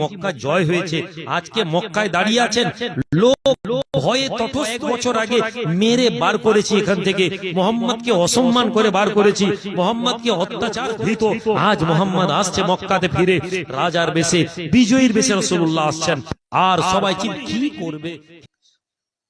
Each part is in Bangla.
মক্কা জয় হয়েছে। আজকে মক্কায় দাঁড়িয়ে আছেন। লোক ভয়ে তটস্থ বছর আগে মেরে বার করেছি এখান থেকে। মোহাম্মদকে অসম্মান করে বার করেছি। মোহাম্মদকে অত্যাচার ধৃত আজ মোহাম্মদ আসছে মক্কাতে ফিরে। রাজার বেশে বিজয়ীর বেশে রসুল্লাহ আসছেন। আর সবাই কি করবে?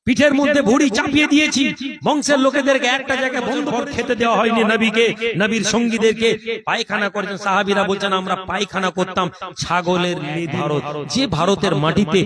পিঠের মধ্যে ভুড়ি চাপিয়ে দিয়েছি। বংশের লোকেদেরকে একটা জায়গায় বন্ধ করে খেতে দেওয়া হয়নি নবীকে। নবীর সঙ্গীদেরকে পায়খানা করেছেন সাহাবিরা বলছেন আমরা পায়খানা করতাম ছাগলের ভারত। যে ভারতের মাটিতে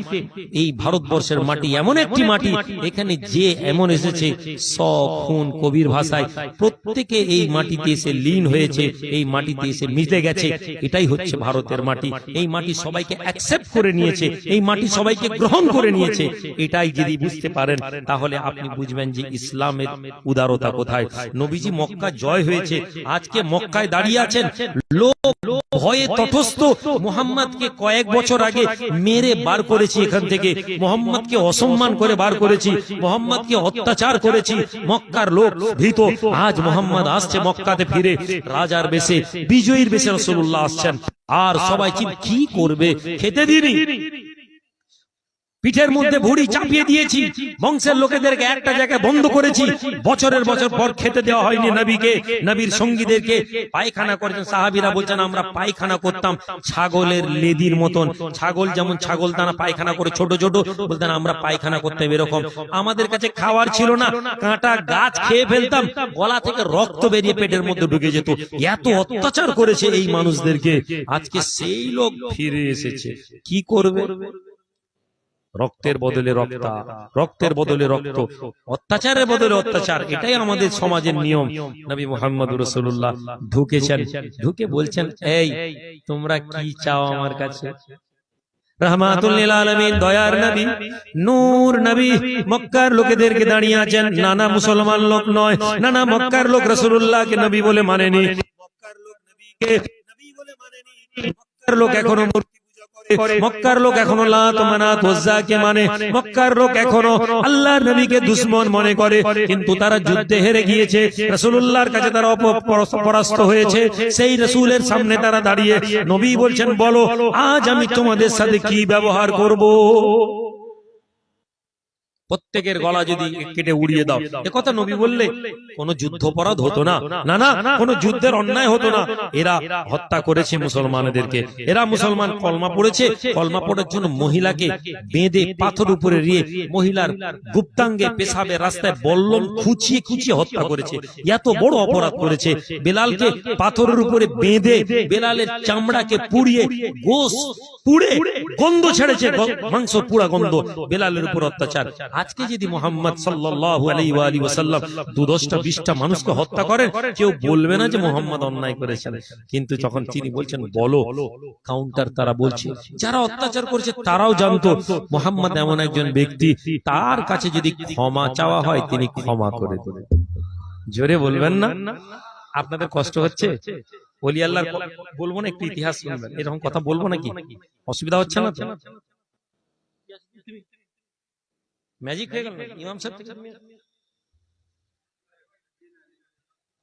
এই ভারতবর্ষের মাটি এমন একটি মাটি এখানে যে এমন এসেছে স খুন কবির ভাষায় প্রত্যেকে এই মাটিতে এসে লীন হয়েছে এই মাটিতে এসে মিশে গেছে। এটাই হচ্ছে ভারতের মাটি। এই মাটি সবাইকে অ্যাকসেপ্ট করে নিয়েছে। এই মাটি সবাইকে গ্রহণ করে নিয়েছে এটাই যদি বুঝতে পারেন তাহলে আপনি বুঝবেন যে ইসলামের উদারতা কোথায়। নবীজি মক্কা জয় হয়েছে। আজকে মক্কায় দাঁড়িয়ে আছেন লোক ভয়ে তটস্থ। মোহাম্মদকে কয়েক বছর আগে মেরে বার করেছি এখান থেকে। মোহাম্মদকে অসম্মান করে বার করেছি। মোহাম্মদকে অত্যাচার করেছি। মক্কার লোক ভীত। আজ মোহাম্মদ আসছে মক্কাতে ফিরে। রাজার বেশে বিজয়ীর বেশে রসুল্লাহ আসছেন। আর সবাই কি করবে? খেতে দিনি পিঠের মধ্যে ভুড়ি চাপিয়ে দিয়েছি। বংশের লোকেদেরকে একটা জায়গায় বন্ধ করেছি। বছরের বছর পর খেতে দেওয়া হয়নি নবীকে। নবীর সঙ্গীদেরকে পায়খানা করেছেন সাহাবিরা বলছেন আমরা পায়খানা করতাম ছাগলের লেদির মতন। ছাগল যেমন ছাগল দানা পায়খানা করে ছোট ছোট বলতেন আমরা পায়খানা করতাম এরকম। আমাদের কাছে খাওয়ার ছিল না। কাঁটা গাছ খেয়ে ফেলতাম। গলা থেকে রক্ত বেরিয়ে পেটের মধ্যে ঢুকে যেত। এত অত্যাচার করেছে এই মানুষদেরকে আজকে সেই লোক ফিরে এসেছে কি করবে রক্তের বদলে রক্ত রক্তের বদলে রক্ত অত্যাচারের বদলে অত্যাচার এটাই আমাদের সমাজের নিয়ম। নবী মোহাম্মদ রসুল্লাহ ঢুকেছেন ঢুকে বলছেন এই তোমরা কি চাও আমার কাছে? রহমাতুল্লিল আলমিন দয়ার নবী নূর নবী মক্কার লোকেদেরকে দাঁড়িয়ে আছেন নানা মুসলমান লোক নয় নানা মক্কার লোক রসুল্লাহকে নবী বলে মানেনি মক্কার লোক নবীকে নবী বলে মানেনি। মক্কার লোক এখনও মক্কার লোক এখনও লাত মানাত ওজ্জাকে মানে মক্কার লোক এখনও আল্লাহর নবীকে দুশ্মন মনে করে কিন্তু তারা যুদ্ধে হেরে গিয়েছে রাসূলুল্লাহর কাছে তারা পরাস্ত হয়েছে সেই রাসূলের সামনে তারা দাঁড়িয়ে নবী বলছেন বলো আজ আমি তোমাদের সাথে কি ব্যবহার করব? প্রত্যেকের গলা যদি কেটে উড়িয়ে দাও। এ কথা নবী বললে কোন যুদ্ধপরাধ হতো না। না। না কোন যুদ্ধের অন্যায় হতো না। এরা হত্যা করেছে মুসলমানদেরকে। এরা মুসলমান কলমা পড়েছে কলমা পড়ার জন্য মহিলাকে বেঁধে পাথর উপরে রিয়ে মহিলার গুপ্তাঙ্গে পেশাবে রাস্তায় বল্লম খুঁচিয়ে খুঁচিয়ে হত্যা করেছে। এত বড় অপরাধ করেছে। বেলালকে পাথরের উপরে বেঁধে বেলালের চামড়াকে পুড়িয়ে গোস পুড়ে গন্ধ ছেড়েছে মাংস পুড়া গন্ধ বেলালের উপর অত্যাচার আজকে যদি মোহাম্মদ আলিহি ওয়াসাল্লাম দু দশটা বিশটা মানুষকে হত্যা করেন কেউ বলবে না যে মোহাম্মদ অন্যায় করেছেন। কিন্তু যখন তিনি বলছেন বলো কাউন্টার তারা বলছে যারা অত্যাচার করছে তারাও জানতো মোহাম্মদ এমন একজন ব্যক্তি তার কাছে যদি ক্ষমা চাওয়া হয় তিনি ক্ষমা করে দেবেন। জোরে বলবেন না? আপনাদের কষ্ট হচ্ছে? বলি আল্লাহ বলব না একটু ইতিহাস শুনবেন এরকম কথা বলব নাকি? অসুবিধা হচ্ছে না তো? ম্যাজিক হয়ে গেল ইমাম সাহেব থেকে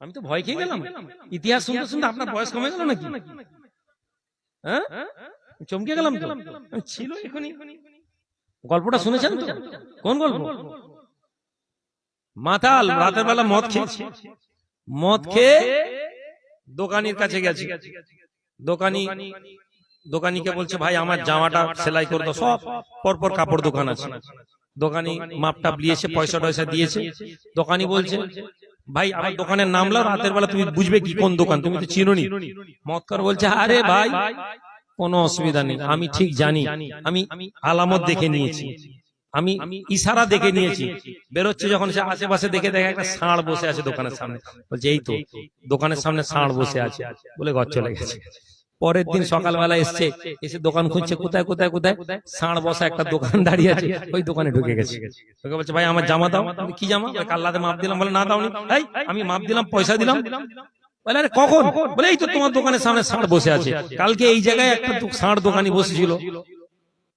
আমি তো ভয় খেয়ে গেলাম। ইতিহাস শুনতে শুনতে আপনার বয়স কমে গেল নাকি? হ্যাঁ? চমকে গেলাম তো? ছিল এখনই। গল্পটা শুনেছেন তো? কোন গল্প? মাতাল রাতের বেলা মদ খেয়েছে মদ খেয়ে দোকানির কাছে গেছে। দোকানি দোকানিকে বলছে ভাই আমার জামাটা সেলাই করে দাও সব পরপর কাপড় দোকান আছে। দোকানি মাপটা দিয়েছে পয়সা টয়সা দিয়েছে। দোকানি বলছে ভাই আমার দোকানের নাম লাও রাতের বেলা তুমি বুঝবে কি কোন দোকান তুমি তো চিনোনি? মৎকর বলছে আরে ভাই কোনো অসুবিধা নেই আমি ঠিক জানি আমি আলামত দেখে নিয়েছি। আমি ইশারা দেখে নিয়েছি। বেরোচ্ছে যখন সে আশেপাশে দেখে দেখে একটা ষাঁড় বসে আছে দোকানের সামনে। বলছে এই তো দোকানের সামনে ষাঁড় বসে আছে। বলে ঘর চলে গেছে। পরের দিন সকালবেলা এসছে এসে দোকান খুঁজছে কোথায় কোথায় কোথায় ষাঁড় বসা একটা দোকান দাঁড়িয়ে আছে ওই দোকানে ঢুকে গেছে। ওকে বলছে ভাই আমার জামা দাও কি জামা? কাল্লাতে মাপ দিলাম। বলে না দাওনি। এই আমি মাপ দিলাম পয়সা দিলাম। বলে আরে কখন? বলে এই তো তোমার দোকানের সামনে ষাঁড় বসে আছে। কালকে এই জায়গায় একটা ষাঁড় দোকানি বসেছিল।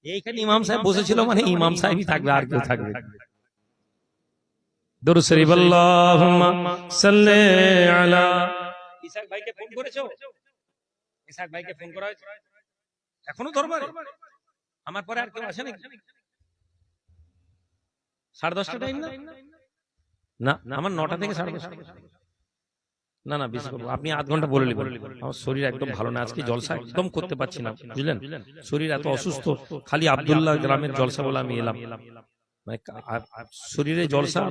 এইখানে ইমাম সাহেব বসেছিল মানে ইমাম সাহেবই থাকবে আর কেউ থাকবে। দরুদ শরীফ আল্লাহুম্মা সাল্লি আলা ইসাক ভাইকে ফোন করেছ? ইসাক ভাইকে ফোন করা হয়েছে? এখনও দরবারে আমার পরে আর কেউ আসে নাকি? সাড়ে দশটা টাইম না? না? আমার নটা থেকে সাড়ে দশটা। না না বেশি করব আপনি আধ ঘণ্টা বলে নেবেন। আমার শরীর একদম ভালো না। আজকে জলসা একদম করতে পারছি না। বুঝলেন? শরীর এত অসুস্থ। খালি আব্দুল্লাহ গ্রামের জলসা বলে আমি এলাম। মানে শরীরে জলসা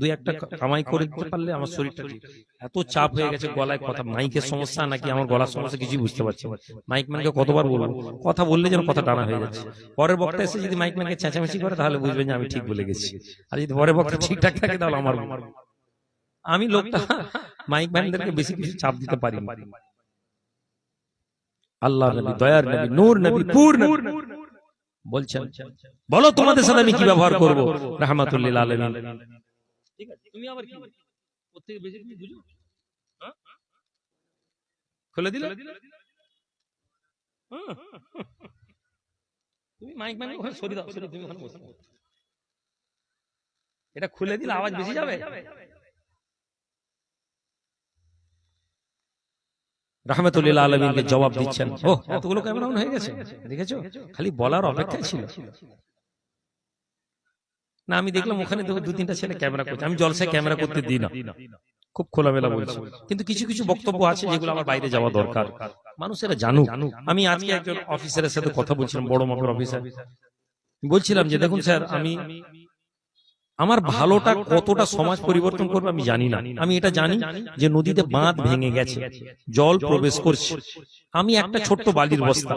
দুই একটা কামাই করে দিতে পারলে আমার শরীরটা ঠিক। এত চাপ হয়ে গেছে গলায় কথা মাইকের সমস্যা নাকি আমার গলার সমস্যা কিছুই বুঝতে পারছি। মাইক ম্যানকে কতবার বলব কথা বললে যেন কথা টানা হয়ে যাচ্ছে পরের বক্তা এসে যদি মাইক ম্যানকে চেঁচামেচি করে তাহলে বুঝবেন যে আমি ঠিক বলে গেছি আর যদি পরের বক্তা ঠিকঠাক থাকে তাহলে আমার আমি লোকটা মাইক ম্যানদেরকে বেশি কিছু চাপ দিতে পারি। আল্লাহ নবী দয়ার নবী নূর নবী পূর নবী বলছেন বলো তোমাদের সাথে আমি কি ব্যবহার করব? রাহমাতুল্লিল আলামিন। ঠিক আছে তুমি আবার কি? ওর বেশি তুমি বুঝো? হ্যাঁ? খুলে দিলে? হ্যাঁ। তুমি মাইক ম্যান ওখানে সরি দাও সরি তুমি ওখানে বসে। এটা খুলে দিলে আওয়াজ বেশি যাবে? রাহমাতুল্লিল আলমিনকে জবাব দিচ্ছেন। ও এতগুলো ক্যামেরা হয়ে গেছে? দেখেছ? খালি বলার অপেক্ষায় ছিল। না আমি দেখলাম ওখানে দু তিনটা ছেলে ক্যামেরা করছে। আমি জলসায় ক্যামেরা করতে দিই না। খুব খোলামেলা বলছি। কিন্তু কিছু কিছু বক্তব্য আছে যেগুলো আমার বাইরে যাওয়া দরকার। মানুষেরা জানুক। আমি আজকে একজন অফিসারের সাথে কথা বলছিলাম বড় মাপের অফিসার বলছিলাম যে দেখুন স্যার আমি আমার ভালোটা কতটা সমাজ পরিবর্তন করবে আমি জানি না। আমি এটা জানি যে নদীতে বাঁধ ভেঙে গেছে জল প্রবেশ করছে। আমি একটা ছোট্ট বালির বস্তা।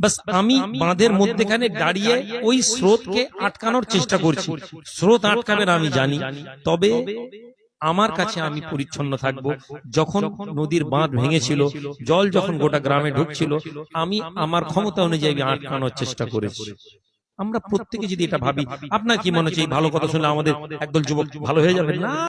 বাস আমি বাঁধের মধ্যেখানে দাঁড়িয়ে ওই স্রোতকে আটকানোর চেষ্টা করছি। স্রোত আটকাবে না আমি জানি। তবে আমার কাছে আমি পরিচ্ছন্ন থাকব। যখন নদীর বাঁধ ভেঙেছিল জল যখন গোটা গ্রামে ঢুকছিল আমি আমার ক্ষমতা অনুযায়ী আটকানোর চেষ্টা করেছি। আমরা প্রত্যেকে যদি এটা ভাবি আপনার কি মনে হচ্ছে এই ভালো কথা শুনে আমাদের একদল যুবক ভালো হয়ে যাবে। না।